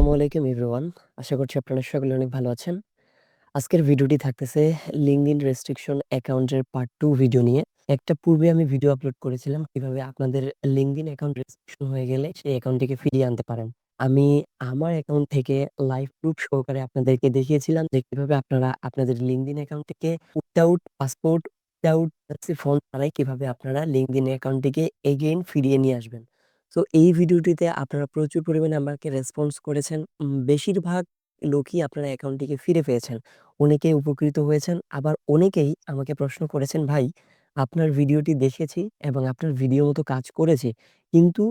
আসসালামু আলাইকুম এভরিওয়ান। আশা করছি আপনারা সকলে অনেক ভালো আছেন। আজকের ভিডিওটি থাকতেছে LinkedIn রেস্ট্রিকশন অ্যাকাউন্টের পার্ট 2 ভিডিও নিয়ে। একটা পূর্বে আমি ভিডিও আপলোড করেছিলাম কীভাবে আপনাদের LinkedIn অ্যাকাউন্ট রেস্ট্রিকশন হয়ে গেলে সেই অ্যাকাউন্টটিকে ফিরিয়ে আনতে পারেন। আমি আমার অ্যাকাউন্ট থেকে লাইভ প্রুফ সহকারে আপনাদেরকে দেখিয়েছিলাম যে কীভাবে আপনারা আপনাদের LinkedIn অ্যাকাউন্ট থেকে উইথআউট পাসপোর্ট, উইথআউট ফোন ছাড়াই কীভাবে আপনারা LinkedIn অ্যাকাউন্টটিকে এগেইন ফিরিয়ে নিয়ে আসবেন। সো এই ভিডিওটিতে আপনারা প্রচুর পরিমাণে আমাকে রেসপন্স করেছেন। বেশিরভাগ লোকই আপনার অ্যাকাউন্টটিকে ফিরে পেয়েছেন। অনেকে উপকৃত হয়েছেন। আবার অনেকেই আমাকে প্রশ্ন করেছেন, "ভাই আপনার ভিডিওটি দেখেছি এবং আপনার ভিডিও মতো কাজ করেছি। কিন্তু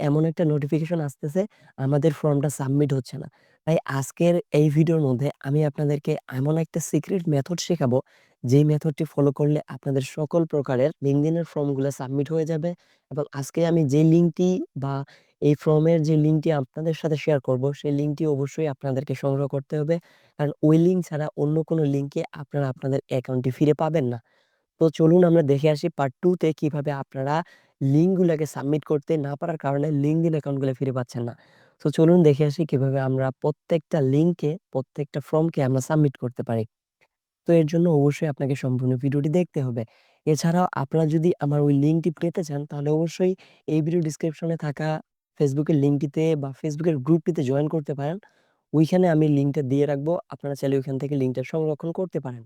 এমন একটা নোটিফিকেশন আসতেছে আমাদের ফর্মটা সাবমিট হচ্ছে না।" তাই আজকের এই ভিডিওর মধ্যে আমি আপনাদেরকে এমন একটা সিক্রেট মেথড শেখাবো, যেই মেথডটি ফলো করলে আপনাদের সকল প্রকারের এর ফর্মগুলা সাবমিট হয়ে যাবে এবং আজকে আমি যে লিঙ্কটি বা এই ফর্মের যে লিঙ্কটি আপনাদের সাথে শেয়ার করব, সেই লিঙ্কটি অবশ্যই আপনাদেরকে সংগ্রহ করতে হবে। কারণ ওই লিঙ্ক ছাড়া অন্য কোনো লিঙ্কে আপনারা আপনাদের অ্যাকাউন্টটি ফিরে পাবেন না। তো চলুন আমরা দেখে আসি পার্ট 2 তে কীভাবে আপনারা লিঙ্কগুলোকে সাবমিট করতে না পারার কারণে LinkedIn অ্যাকাউন্টগুলো ফিরে পাচ্ছেন না। তো চলুন দেখে আসি কীভাবে আমরা প্রত্যেকটা লিঙ্কে, প্রত্যেকটা ফর্মকে আমরা সাবমিট করতে পারি। তো এর জন্য অবশ্যই আপনাকে সম্পূর্ণ ভিডিওটি দেখতে হবে। এছাড়াও আপনারা যদি আমার ওই লিঙ্কটি পেতে চান তাহলে অবশ্যই এই ভিডিও ডিসক্রিপশনে থাকা ফেসবুকের লিঙ্কটিতে বা ফেসবুকের গ্রুপটিতে জয়েন করতে পারেন। ওইখানে আমি লিঙ্কটা দিয়ে রাখব। আপনারা চাইলে ওইখান থেকে লিঙ্কটা সংরক্ষণ করতে পারেন।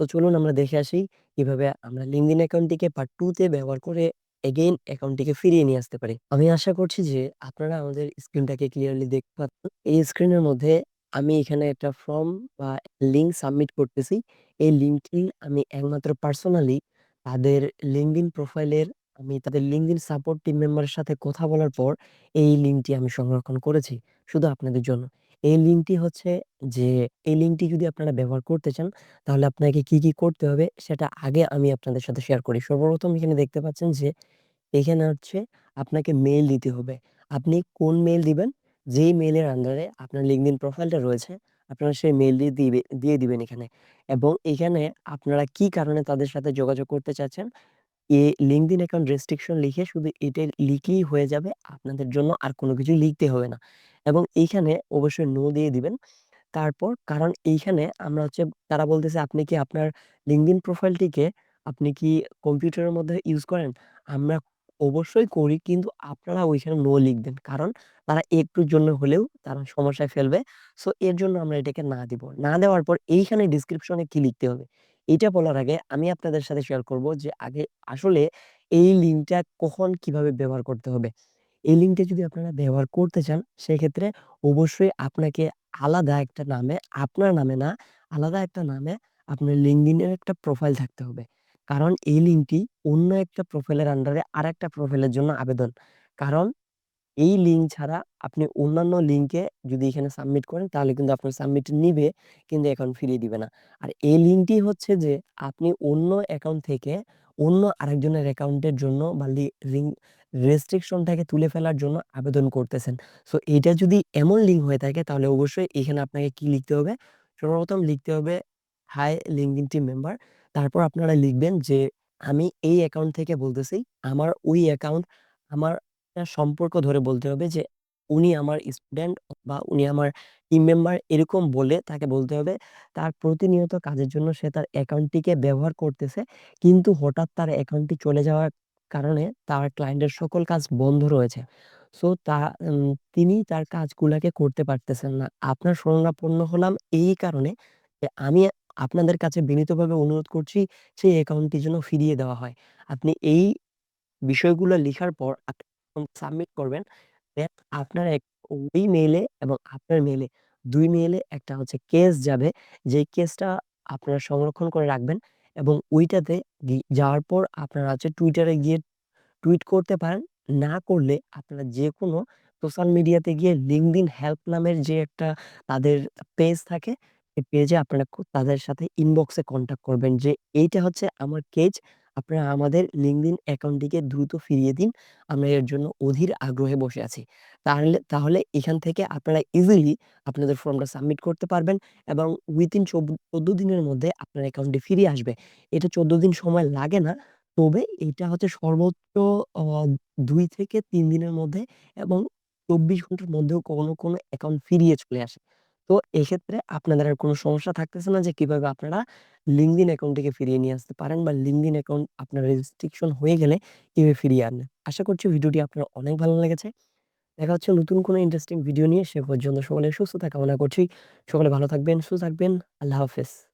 তো চলুন আমরা দেখে আসি কীভাবে আমরা লিঙ্কডিন অ্যাকাউন্টটিকে পার্ট টু তে ব্যবহার করে এগেইন অ্যাকাউন্টটিকে ফিরিয়ে নিয়ে আসতে পারি। আমি আশা করছি যে আপনারা আমাদের স্ক্রিনটাকে ক্লিয়ারলি দেখতে পাচ্ছেন। এই স্ক্রিনের মধ্যে আমি এখানে একটা ফর্ম বা লিঙ্ক সাবমিট করতেছি। এই লিঙ্কটি আমি একমাত্র পার্সোনালি তাদের লিঙ্কডিন প্রোফাইলের আমি তাদের LinkedIn সাপোর্ট টিম মেম্বারের সাথে কথা বলার পর এই লিঙ্কটি আমি সংরক্ষণ করেছি শুধু আপনাদের জন্য। এই লিঙ্কটি হচ্ছে যে এই লিঙ্কটি যদি আপনারা ব্যবহার করতে চান তাহলে আপনাকে কি, কি করতে হবে সেটা আগে আমি আপনাদের সাথে শেয়ার করি। সর্বপ্রথম এখানে দেখতে পাচ্ছেন যে এখানে হচ্ছে আপনাকে মেইল দিতে হবে। আপনি কোন মেইল দিবেন? যেই মেইলের আন্ডারে আপনার LinkedIn প্রোফাইলটা রয়েছে, আপনারা সেই মেইলটি দিবে দিয়ে দিবেন এখানে। এবং এখানে আপনারা কি কারণে তাদের সাথে যোগাযোগ করতে চাচ্ছেন, এ LinkedIn অ্যাকাউন্ট রেস্ট্রিকশন লিখে শুধু এটা লিখলেই হয়ে যাবে। আপনাদের জন্য আর কোনো কিছু লিখতে হবে না। এবং এইখানে অবশ্যই নো দিয়ে দিবেন। তারপর কারণ এইখানে আমরা হচ্ছে, তারা বলতেছে আপনি কি আপনার LinkedIn প্রোফাইলটিকে আপনি কি কম্পিউটারের মধ্যে ইউজ করেন? আমরা অবশ্যই করি কিন্তু আপনারা ওইখানে নো লিখবেন। কারণ তারা একটুর জন্য হলেও তারা সমস্যায় ফেলবে। সো এর জন্য আমরা এটাকে না দিব। না দেওয়ার পর এইখানে ডেসক্রিপশনে কি লিখতে হবে? এইটা বলার আগে আমি আপনাদের সাথে শেয়ার করব যে আগে আসলে এই লিঙ্কটা কখন কীভাবে ব্যবহার করতে হবে? এই লিঙ্কটা যদি আপনারা ব্যবহার করতে চান সেক্ষেত্রে অবশ্যই আপনাকে আলাদা একটা নামে, আপনার নামে না, আলাদা একটা নামে আপনার এর একটা প্রোফাইল থাকতে হবে। কারণ এই লিঙ্কটি অন্য একটা প্রোফাইলের আন্ডারে আরেকটা প্রোফাইলের জন্য আবেদন। কারণ এই লিঙ্ক ছাড়া আপনি অন্যান্য লিঙ্কে যদি এখানে সাবমিট করেন, তাহলে কিন্তু আপনার সাবমিট নিবে, কিন্তু অ্যাকাউন্ট ফিরিয়ে দিবে না। আর এই লিঙ্কটি হচ্ছে যে, আপনি অন্য অ্যাকাউন্ট থেকে অন্য আরেকজনের অ্যাকাউন্টের জন্য বা লি রিং রেস্ট্রিকশনটাকে তুলে ফেলার জন্য আবেদন করতেছেন। সো এটা যদি এমন লিঙ্ক হয়ে থাকে, তাহলে অবশ্যই এখানে আপনাকে কি লিখতে হবে? সর্বপ্রথম লিখতে হবে হাই LinkedIn টিম মেম্বার। তারপর আপনারা লিখবেন যে, আমি এই অ্যাকাউন্ট থেকে বলতেছি, আমার ওই অ্যাকাউন্ট আমার একটা সম্পর্ক ধরে বলতে হবে যে, উনি আমার স্টুডেন্ট বা উনি আমার টিম মেম্বার এরকম বলে তাকে বলতে হবে তার প্রতিনিয়ত কাজের জন্য সে তার অ্যাকাউন্টটিকে ব্যবহার করতেছে। কিন্তু হঠাৎ তার অ্যাকাউন্টটি চলে যাওয়ার কারণে তার ক্লায়েন্টের সকল কাজ বন্ধ রয়েছে। সো তা তিনি তার কাজগুলাকে করতে পারতেছেন না। আপনার শরণাপন্ন হলাম এই কারণে যে, আমি আপনাদের কাছে বিনীতভাবে অনুরোধ করছি সেই অ্যাকাউন্টটি যেন ফিরিয়ে দেওয়া হয়। আপনি এই বিষয়গুলো লিখার পর সাবমিট করবেন, দেন আপনার এক ওই মেইলে এবং আপনার মেইলে ২ মেইলে একটা হচ্ছে কেস যাবে। যেই কেসটা আপনারা সংরক্ষণ করে রাখবেন এবং ওইটাতে যাওয়ার পর আপনারা হচ্ছে এ গিয়ে টুইট করতে পারেন। না করলে আপনারা যেকোনো সোশ্যাল মিডিয়াতে গিয়ে LinkedIn হেল্প নামের যে একটা তাদের পেজ থাকে, এই পেজে আপনারা তাদের সাথে ইনবক্সে কনট্যাক্ট করবেন যে এইটা হচ্ছে আমার কেস। আপনারা আমাদের LinkedIn অ্যাকাউন্টটিকে দ্রুত ফিরিয়ে দিন। আমরা এর জন্য অধীর আগ্রহে বসে আছি। তাহলে তাহলে এখান থেকে আপনারা ইজিলি আপনাদের ফর্মটা সাবমিট করতে পারবেন এবং উইথিন চব ১৪ দিনের মধ্যে আপনার অ্যাকাউন্টটি ফিরে আসবে। এটা ১৪ দিন সময় লাগে না। তবে এটা হচ্ছে সর্বোচ্চ ২ থেকে ৩ দিনের মধ্যে এবং ২৪ ঘণ্টার মধ্যেও কোনো, কোনো অ্যাকাউন্ট ফিরিয়ে চলে আসে। তো এক্ষেত্রে আপনাদের আর কোনো সমস্যা থাকতেছে না যে কীভাবে আপনারা লিঙ্কডিন অ্যাকাউন্টটিকে ফিরিয়ে নিয়ে আসতে পারেন বা লিঙ্কডিন অ্যাকাউন্ট আপনার রেজিস্ট্রিকশন হয়ে গেলে কীভাবে ফিরিয়ে আনবেন। আশা করছি ভিডিওটি আপনার অনেক ভালো লেগেছে। দেখা হচ্ছে নতুন কোনো ইন্টারেস্টিং ভিডিও নিয়ে। সে পর্যন্ত সকলে সুস্থ থাকা মনে করছি। সকলে ভালো থাকবেন, সুস্থ থাকবেন। আল্লাহ হাফেজ।